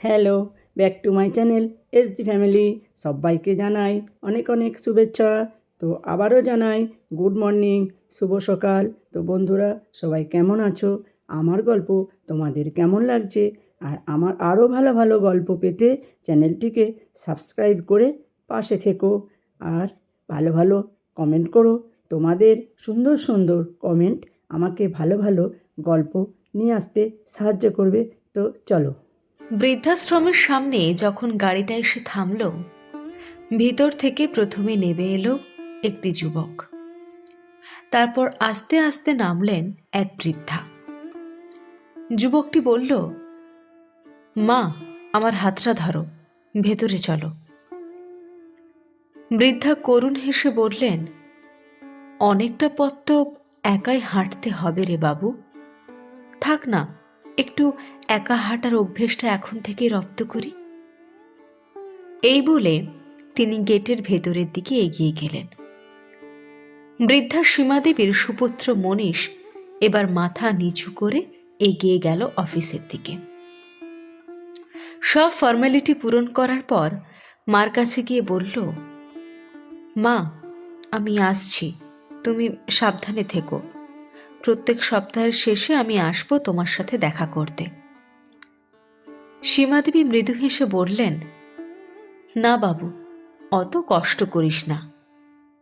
Hello, back to my channel S G family সবাইকে জানাই অনেক অনেক শুভেচ্ছা। তো আবারও জানাই, গুড মর্নিং, শুভ সকাল। তো বন্ধুরা, সবাই কেমন আছো? আমার গল্প তোমাদের কেমন লাগছে? আর আমার আরও ভালো ভালো গল্প পেতে চ্যানেলটিকে সাবস্ক্রাইব করে পাশে থেকো। আর ভালো ভালো কমেন্ট করো। তোমাদের সুন্দর সুন্দর কমেন্ট আমাকে ভালো ভালো গল্প নিয়ে আসতে সাহায্য করবে। তো চলো। বৃদ্ধাশ্রমের সামনে যখন গাড়িটা এসে থামল, ভিতর থেকে প্রথমে নেমে এলো একটি যুবক। তারপর আস্তে আস্তে নামলেন এক বৃদ্ধা। যুবকটি বলল, মা, আমার হাতটা ধরো, ভেতরে চলো। বৃদ্ধা করুণ হেসে বললেন, অনেকটা পথ তো একাই হাঁটতে হবে রে বাবু। থাক না, একটু একা হাঁটার অভ্যেসটা এখন থেকে রপ্ত করি। এই বলে তিনি গেটের ভেতরের দিকে এগিয়ে গেলেন। বৃদ্ধা সীমাদেবীর সুপুত্র মনীষ এবার মাথা নিচু করে এগিয়ে গেল অফিসের দিকে। সব ফর্মালিটি পূরণ করার পর মার কাছে গিয়ে বলল, মা, আমি আসছি। তুমি সাবধানে থেকো। প্রত্যেক সপ্তাহের শেষে আমি আসব তোমার সাথে দেখা করতে। সীমাদেবী মৃদু হেসে বললেন, না বাবু, অত কষ্ট করিস না।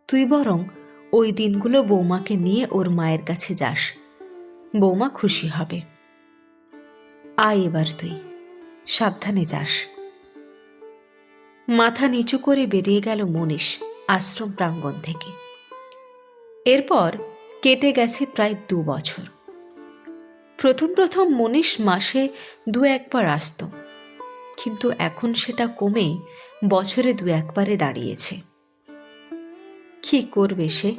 তুই বরং ওই দিনগুলো বৌমাকে নিয়ে ওর মায়ের কাছে যাস। বৌমা খুশি হবে। আয় এবার তুই, সাবধানে যাস। মাথা নিচু করে বেরিয়ে গেল মনীষ আশ্রম প্রাঙ্গণ থেকে। এরপর কেটে গেছে প্রায় দু বছর। প্রথম প্রথম মনীষ মাসে দু একবার আসত। কিন্তু এখন সেটা কমে বছরে দু একবারে দাঁড়িয়েছে। কি করবে সে?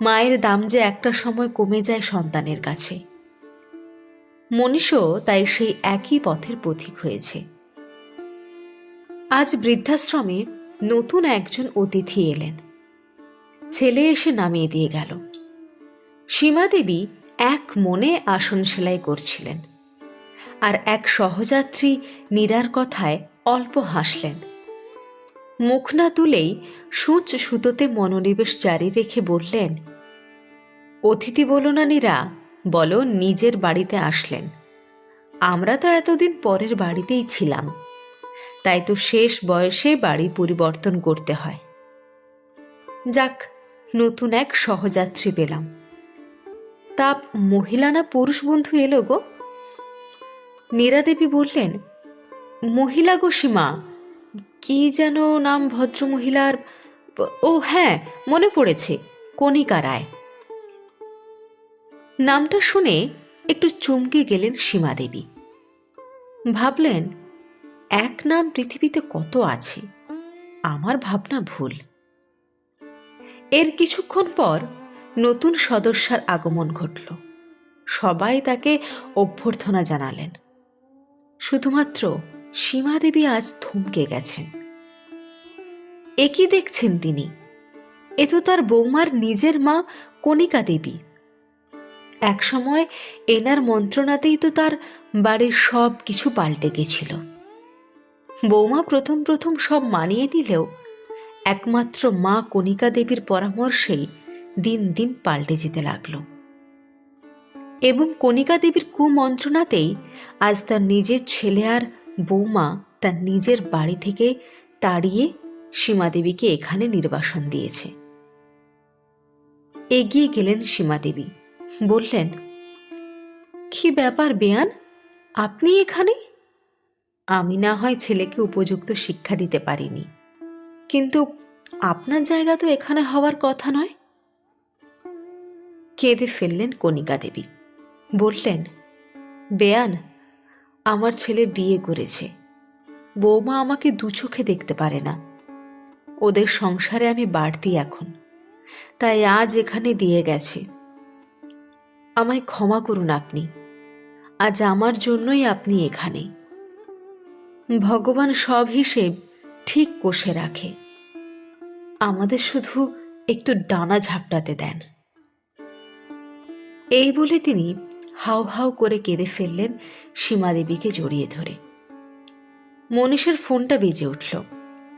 মায়ের দাম যে একটা সময় কমে যায় সন্তানের কাছে। মনীষও তাই সেই একই পথের পথিক হয়েছে। আজ বৃদ্ধাশ্রমে নতুন একজন অতিথি এলেন। ছেলে এসে নামিয়ে দিয়ে গেল। সীমাদেবী এক মনে আসন সেলাই করছিলেন। আর এক সহযাত্রী নীরার কথায় অল্প হাসলেন। মুখ না তুলেই সূচ সুতোতে মনোনিবেশ জারি রেখে বললেন, অতিথি বলো না নীরা, বলো নিজের বাড়িতে আসলেন। আমরা তো এতদিন পরের বাড়িতেই ছিলাম। তাই তো শেষ বয়সে বাড়ি পরিবর্তন করতে হয়। যাক, নতুন এক সহযাত্রী পেলাম। তা মহিলা না পুরুষ বন্ধু এলো গো? নীরাদেবী বললেন, মহিলা গো সীমা, কি যেন নাম ভদ্র মহিলার ও হ্যাঁ মনে পড়েছে, কণিকা রায়। নামটা শুনে একটু চমকে গেলেন সীমা দেবী ভাবলেন, এক নাম পৃথিবীতে কত আছে? আমার ভাবনা ভুল। এর কিছুক্ষণ পর নতুন সদস্যার আগমন ঘটল। সবাই তাকে অভ্যর্থনা জানালেন। শুধুমাত্র সীমা দেবী আজ থমকে গেছেন। এ দেখছেন তিনি? এ তো তার বৌমার নিজের মা কণিকা দেবী। একসময় এনার মন্ত্রণাতেই তো তার বাড়ির সব কিছু পাল্টে গেছিল। বৌমা প্রথম প্রথম সব মানিয়ে নিলেও একমাত্র মা কণিকা দেবীর পরামর্শেই দিন দিন পাল্টে যেতে লাগল। এবং কণিকা দেবীর কুমন্ত্রণাতেই আজ তার নিজের ছেলে আর বৌমা তার নিজের বাড়ি থেকে তাড়িয়ে সীমাদেবীকে এখানে নির্বাসন দিয়েছে। এগিয়ে গেলেন সীমাদেবী। বললেন, কি ব্যাপার বেয়ান? আপনি এখানে? আমি না হয় ছেলেকে উপযুক্ত শিক্ষা দিতে পারিনি। কিন্তু আপনার জায়গা তো এখানে হওয়ার কথা নয়। কেঁদে ফেললেন কণিকা দেবী। বললেন, বেয়ান, আমার ছেলে বিয়ে করেছে। বৌমা আমাকে দু চোখে দেখতে পারে না। ওদের সংসারে আমি বাড়তি এখন। তাই আজ এখানে দিয়ে গেছে। আমায় ক্ষমা করুন আপনি। আজ আমার জন্যই আপনি এখানে। ভগবান সব হিসেব ঠিক কষে রাখে। আমাদের শুধু একটু ডানা ঝাপটাতে দেন। এই বলে তিনি হাউ হাউ করে কেঁদে ফেললেন সীমাদেবীকে জড়িয়ে ধরে। মনীষের ফোনটা বেজে উঠল।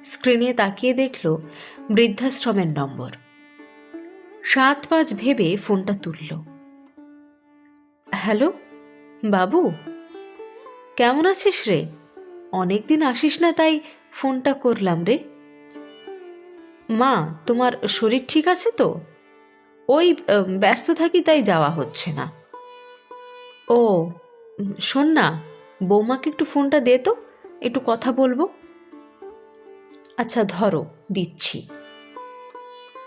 স্ক্রিনে তাকিয়ে দেখল বৃদ্ধাশ্রমের নম্বর। সাত পাঁচ ভেবে ফোনটা তুলল। হ্যালো, বাবু? কেমন আছিস রে? অনেকদিন আসিস না তাই ফোনটা করলাম রে। মা, তোমার শরীর ঠিক আছে তো? ওই ব্যস্ত থাকি তাই যাওয়া হচ্ছে না। ও, শোন না, বৌমাকে একটু ফোনটা দে তো, একটু কথা বলব। আচ্ছা ধরো, দিচ্ছি।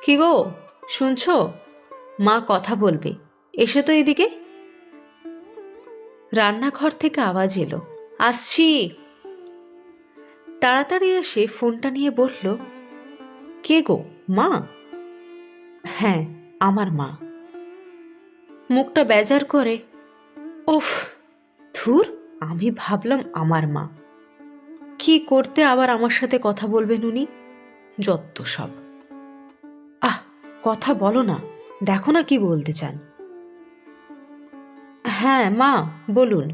কি গো, শুনছো? মা কথা বলবে, এসো তো এদিকে। রান্নাঘর থেকে আওয়াজ এলো, আসছি। তাড়াতাড়ি এসে ফোনটা নিয়ে বলল কে গো, মা? হ্যাঁ আমার মা। মুখটা বেজার করে, ওফ, ধুর, আমি ভাবলাম আমার মা। কি করতে আবার আমার সাথে কথা বলবেন উনি? যত সব। আহ, কথা বলো না, দেখো না কি বলতে চান। হ্যাঁ মা, বলুন।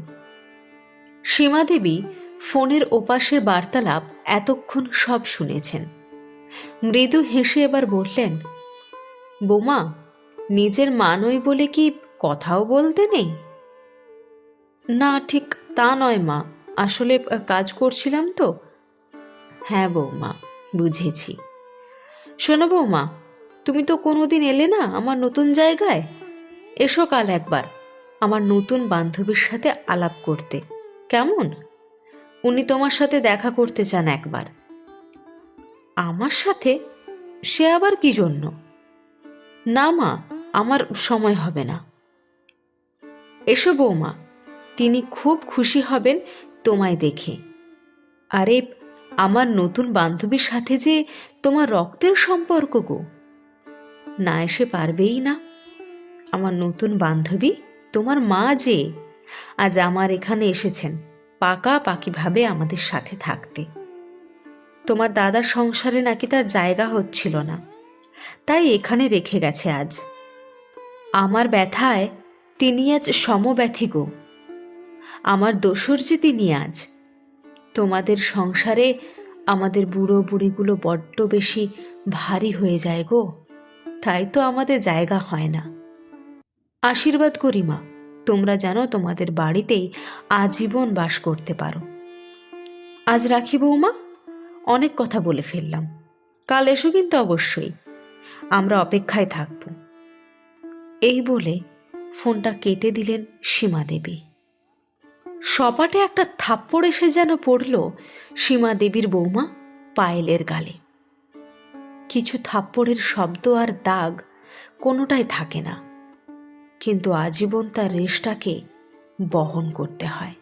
সীমা দেবী ফোনের ওপাশের বার্তালাপ এতক্ষণ সব শুনেছেন। মৃদু হেসে এবার বললেন বোমা, নিজের মা নই বলে কি কথাও বলতে নেই? না, ঠিক তা নয় মা। আসলে কাজ করছিলাম তো। হ্যাঁ বৌমা, বুঝেছি। শোনো বৌমা, তুমি তো কোনোদিন এলে না আমার নতুন জায়গায়? এসো কাল একবার আমার নতুন বান্ধবীর সাথে আলাপ করতে। কেমন? উনি তোমার সাথে দেখা করতে চান একবার। আমার সাথে? সে আবার কি জন্য? না মা, আমার সময় হবে না। এসো বৌমা, তিনি খুব খুশি হবেন তোমায় দেখে। আরে, আমার নতুন বান্ধবীর সাথে যে তোমার রক্তের সম্পর্ক গো। না এসে পারবেই না। আমার নতুন বান্ধবী, তোমার মা যে, আজ আমার এখানে এসেছেন, পাকা পাকাপাকিভাবে আমাদের সাথে থাকতে। তোমার দাদার সংসারে নাকি তার জায়গা হচ্ছিল না। তাই এখানে রেখে গেছে আজ। আমার ব্যথায় তিনি আজ সমব্যথী গো। আমার দোসর যে তিনি আজ। তোমাদের সংসারে আমাদের বুড়ো বুড়িগুলো বড্ড বেশি ভারী হয়ে যায় গো। তাই তো আমাদের জায়গা হয় না। আশীর্বাদ করি মা, তোমরা যেন তোমাদের বাড়িতেই আজীবন বাস করতে পারো। আজ রাখি বৌমা, অনেক কথা বলে ফেললাম। কাল এসো কিন্তু অবশ্যই। আমরা অপেক্ষায় থাকব। এই বলে ফোনটা কেটে দিলেন সীমা দেবী। সপাটে একটা থাপ্পড় এসে যেন পড়ল সীমা দেবীর বৌমা পায়েলের গালে। কিছু থাপ্পড়ের শব্দ আর দাগ কোনোটাই থাকে না, কিন্তু আজীবন তার রেশটাকে বহন করতে হয়।